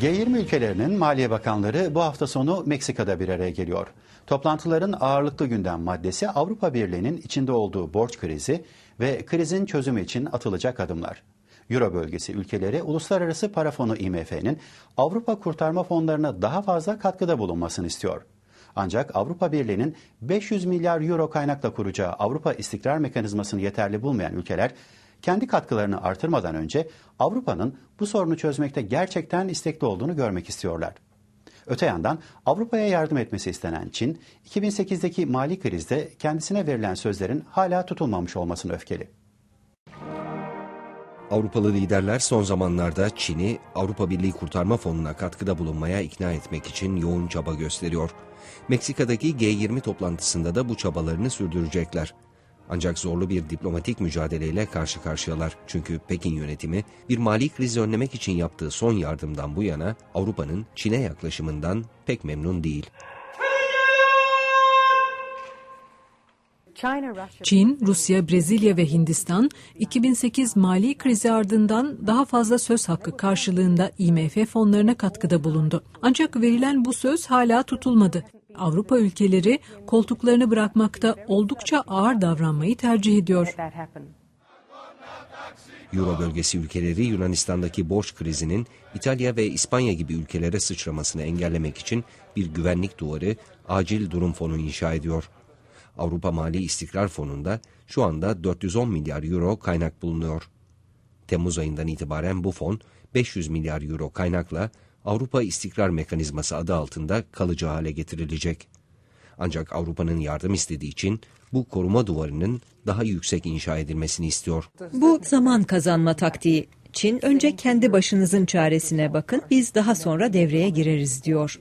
G20 ülkelerinin Maliye Bakanları bu hafta sonu Meksika'da bir araya geliyor. Toplantıların ağırlıklı gündem maddesi Avrupa Birliği'nin içinde olduğu borç krizi ve krizin çözümü için atılacak adımlar. Euro bölgesi ülkeleri Uluslararası Para Fonu IMF'nin Avrupa kurtarma fonlarına daha fazla katkıda bulunmasını istiyor. Ancak Avrupa Birliği'nin 500 milyar euro kaynakla kuracağı Avrupa İstikrar Mekanizmasını yeterli bulmayan ülkeler kendi katkılarını artırmadan önce Avrupa'nın bu sorunu çözmekte gerçekten istekli olduğunu görmek istiyorlar. Öte yandan Avrupa'ya yardım etmesi istenen Çin, 2008'deki mali krizde kendisine verilen sözlerin hala tutulmamış olmasını öfkeli. Avrupalı liderler son zamanlarda Çin'i Avrupa Birliği Kurtarma Fonu'na katkıda bulunmaya ikna etmek için yoğun çaba gösteriyor. Meksika'daki G20 toplantısında da bu çabalarını sürdürecekler. Ancak zorlu bir diplomatik mücadeleyle karşı karşıyalar. Çünkü Pekin yönetimi bir mali krizi önlemek için yaptığı son yardımdan bu yana Avrupa'nın Çin'e yaklaşımından pek memnun değil. Çin, Rusya, Brezilya ve Hindistan 2008 mali krizi ardından daha fazla söz hakkı karşılığında IMF fonlarına katkıda bulundu. Ancak verilen bu söz hala tutulmadı. Avrupa ülkeleri koltuklarını bırakmakta oldukça ağır davranmayı tercih ediyor. Euro bölgesi ülkeleri Yunanistan'daki borç krizinin İtalya ve İspanya gibi ülkelere sıçramasını engellemek için bir güvenlik duvarı, acil durum fonu inşa ediyor. Avrupa Mali İstikrar Fonu'nda şu anda 410 milyar euro kaynak bulunuyor. Temmuz ayından itibaren bu fon 500 milyar euro kaynakla Avrupa İstikrar Mekanizması adı altında kalıcı hale getirilecek. Ancak Avrupa'nın yardım istediği için bu koruma duvarının daha yüksek inşa edilmesini istiyor. Bu zaman kazanma taktiği. Çin önce kendi başınızın çaresine bakın, biz daha sonra devreye gireriz diyor.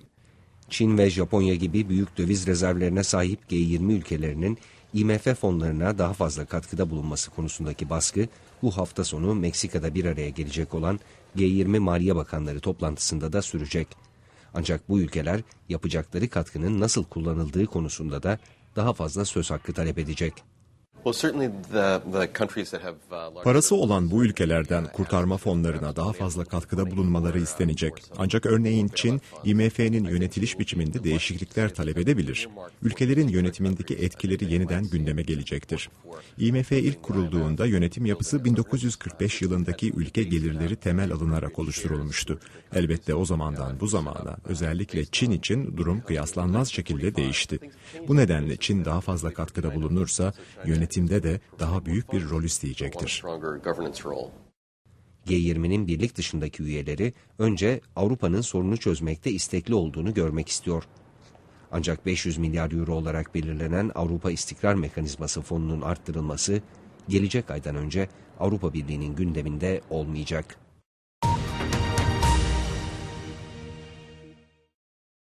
Çin ve Japonya gibi büyük döviz rezervlerine sahip G20 ülkelerinin IMF fonlarına daha fazla katkıda bulunması konusundaki baskı bu hafta sonu Meksika'da bir araya gelecek olan G20 Maliye Bakanları toplantısında da sürecek. Ancak bu ülkeler yapacakları katkının nasıl kullanıldığı konusunda da daha fazla söz hakkı talep edecek. Parası olan bu ülkelerden kurtarma fonlarına daha fazla katkıda bulunmaları istenecek. Ancak örneğin Çin, IMF'nin yönetiliş biçiminde değişiklikler talep edebilir. Ülkelerin yönetimindeki etkileri yeniden gündeme gelecektir. IMF ilk kurulduğunda yönetim yapısı 1945 yılındaki ülke gelirleri temel alınarak oluşturulmuştu. Elbette o zamandan bu zamana özellikle Çin için durum kıyaslanmaz şekilde değişti. Bu nedenle Çin daha fazla katkıda bulunursa yönetimde de daha büyük bir rol isteyecektir. G20'nin birlik dışındaki üyeleri önce Avrupa'nın sorunu çözmekte istekli olduğunu görmek istiyor. Ancak 500 milyar euro olarak belirlenen Avrupa İstikrar Mekanizması fonunun arttırılması gelecek aydan önce Avrupa Birliği'nin gündeminde olmayacak.